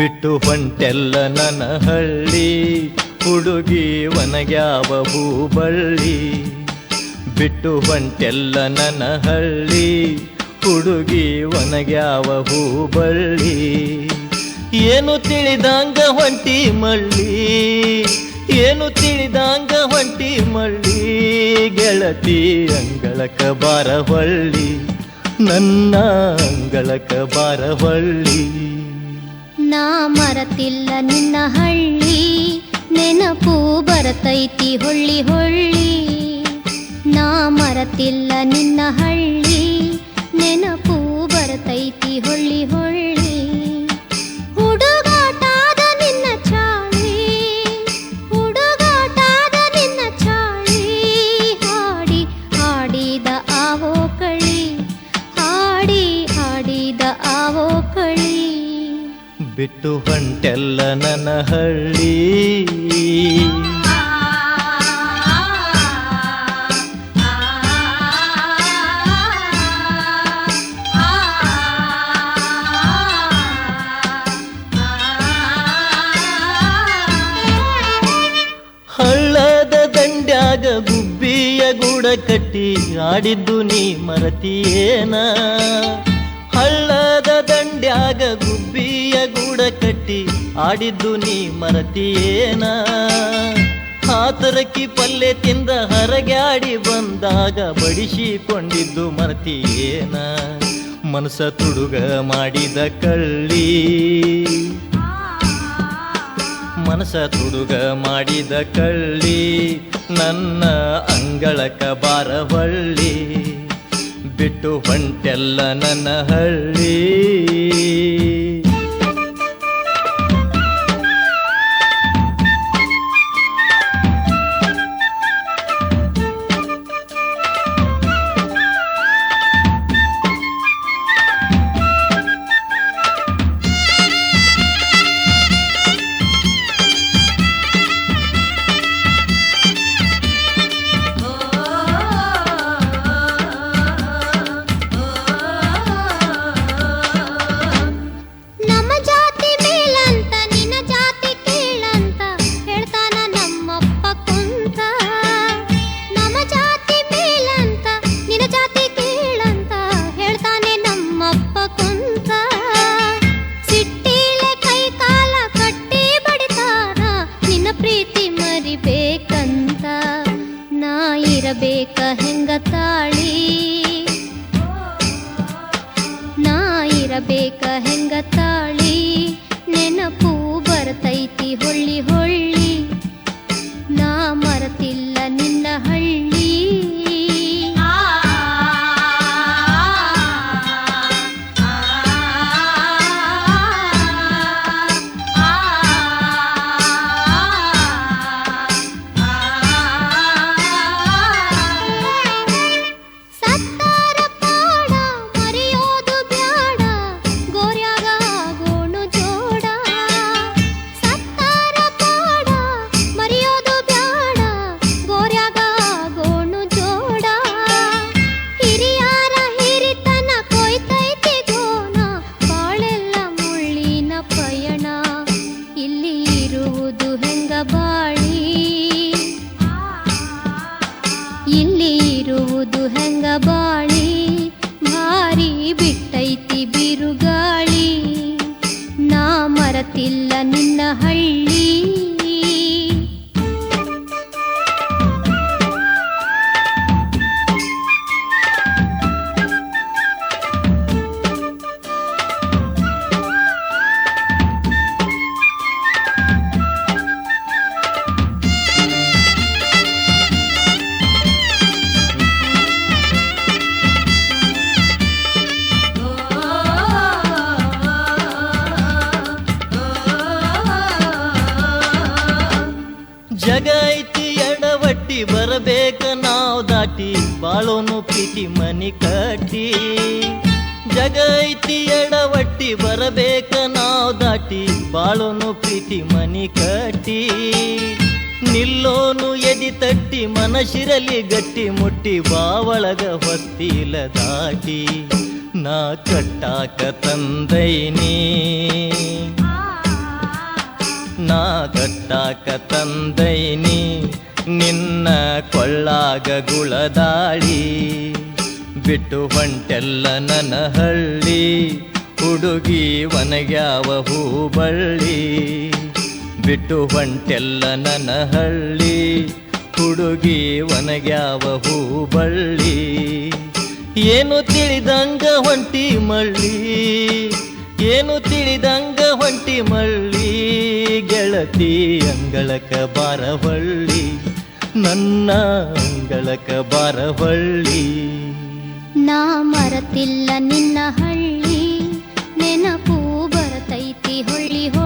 ಬಿಟ್ಟು ಹೊಂಟೆಲ್ಲ ನನ್ನ ಹಳ್ಳಿ. ಹುಡುಗಿ ಒನಗ್ಯಾವ ಹೂಬಳ್ಳಿ. ಬಿಟ್ಟು ಹೊಂಟೆಲ್ಲ ನನ್ನ ಹಳ್ಳಿ. ಹುಡುಗಿ ಒನಗ್ಯಾವ ಹೂಬಳ್ಳಿ. ಏನು ತಿಳಿದಾಂಗ ಹೊಂಟಿ ಮಳ್ಳಿ. ಏನು ತಿಳಿದಾಂಗ ಹೊಂಟಿ ಮಳ್ಳಿ. ಗೆಳತಿ ಅಂಗಳಕ ಬಾರವಳ್ಳಿ. ನನ್ನ ಅಂಗಳಕ ಬಾರವಳ್ಳಿ. ನಾ ಮರತಿಲ್ಲ ನಿನ್ನ ಹಳ್ಳಿ ನೆನಪು ಬರತೈತಿ ಹೊಳ್ಳಿ ಹೊಳ್ಳಿ. ನಾ ಮರತಿಲ್ಲ ನಿನ್ನ ಹಳ್ಳಿ ನೆನಪು ಬರತೈತಿ ಬಿಟ್ಟು ಹೊಂಟೆಲ್ಲ ನನ್ನ ಹಳ್ಳಿ. ಹಳ್ಳದ ದಂಡ್ಯಾಗ ಗುಬ್ಬಿಯ ಗೂಡ ಕಟ್ಟಿ ಆಡಿದ್ದು ನೀ ಮರತಿಯೇನ? ಹಳ್ಳದ ದಂಡ್ಯಾಗ ಗುಬ್ಬಿಯ ಗೂಡ ಕಟ್ಟಿ ಆಡಿದ್ದು ನೀ ಮರತಿಯೇನ? ಹಾತರಕ್ಕಿ ಪಲ್ಲೆ ತಿಂದ ಹರಗ್ಯಾಡಿ ಬಂದಾಗ ಬಡಿಸಿಕೊಂಡಿದ್ದು ಮರತಿಯೇನ? ಮನಸ ತುಡುಗ ಮಾಡಿದ ಕಳ್ಳಿ. ಮನಸ ತುಡುಗ ಮಾಡಿದ ಕಳ್ಳಿ. ನನ್ನ ಅಂಗಳಕ ಬಾರವಳ್ಳಿ. ಬಿಟ್ಟು ಹೊಂಟೆಲ್ಲ ನನ್ನ ಹಳ್ಳಿ. ಇರಬೇಕ ಹೆಂಗ ತಾಳಿ ನಾ ಇರಬೇಕ ಹೆಂಗ ತಾಳಿ ನೆನಪು ಬರ್ತೈತಿ ಹೊಳ್ಳಿ ಬಿರುಗಾಳಿ ನಾ ಮರತಿಲ್ಲ ನಿನ್ನ ಹಳ್ಳಿ. ನಾವ್ ನಾವು ದಾಟಿ ಬಾಳೋನು ಪ್ರೀತಿ ಮನಿ ಕಟ್ಟಿ. ಜಗ ಐತಿ ಎಡವಟ್ಟಿ ಬರಬೇಕ ನಾವ್ ದಾಟಿ ಬಾಳೋನು ಪ್ರೀತಿ ಮನಿ ಕಟ್ಟಿ. ನಿಲ್ಲೋನು ಎದಿ ತಟ್ಟಿ ಮನಶಿರಲಿ ಗಟ್ಟಿ ಮುಟ್ಟಿ ಬಾವಳಗ ಹೊತ್ತಿಲ ದಾಟಿ. ನಾ ಕಟ್ಟಾಕ ತಂದೈನಿ. ನಾ ಕಟ್ಟಾಕ ತಂದೈನಿ. ನಿನ್ನ ಕೊಳ್ಳಾಗ ಗುಳದಾಳಿ, ಬಿಟ್ಟು ಹೊಂಟೆಲ್ಲ ನನ್ನ ಹಳ್ಳಿ, ಹುಡುಗಿ ಒನಗ್ಯಾವ ಹೂಬಳ್ಳಿ, ಬಿಟ್ಟು ಹೊಂಟೆಲ್ಲ ನನ್ನ ಹಳ್ಳಿ, ಹುಡುಗಿ ಒನಗ್ಯಾವ ಹೂಬಳ್ಳಿ. ಏನು ತಿಳಿದಂಗ ಹೊಂಟಿ ಮಳ್ಳಿ, ಏನು ತಿಳಿದಂಗ ಹೊಂಟಿ ಮಳ್ಳಿ, ಗೆಳತಿ ಅಂಗಳಕ ಬಾರವಳ್ಳಿ. ನನ್ನ ಅಂಗಳಕ ಬರವಳ್ಳಿ. ನಾ ಮರತಿಲ್ಲ ನಿನ್ನ ಹಳ್ಳಿ ನೆನಪು ಬರತೈತಿ ಹೊಳ್ಳಿ ಹೊಳ್ಳಿ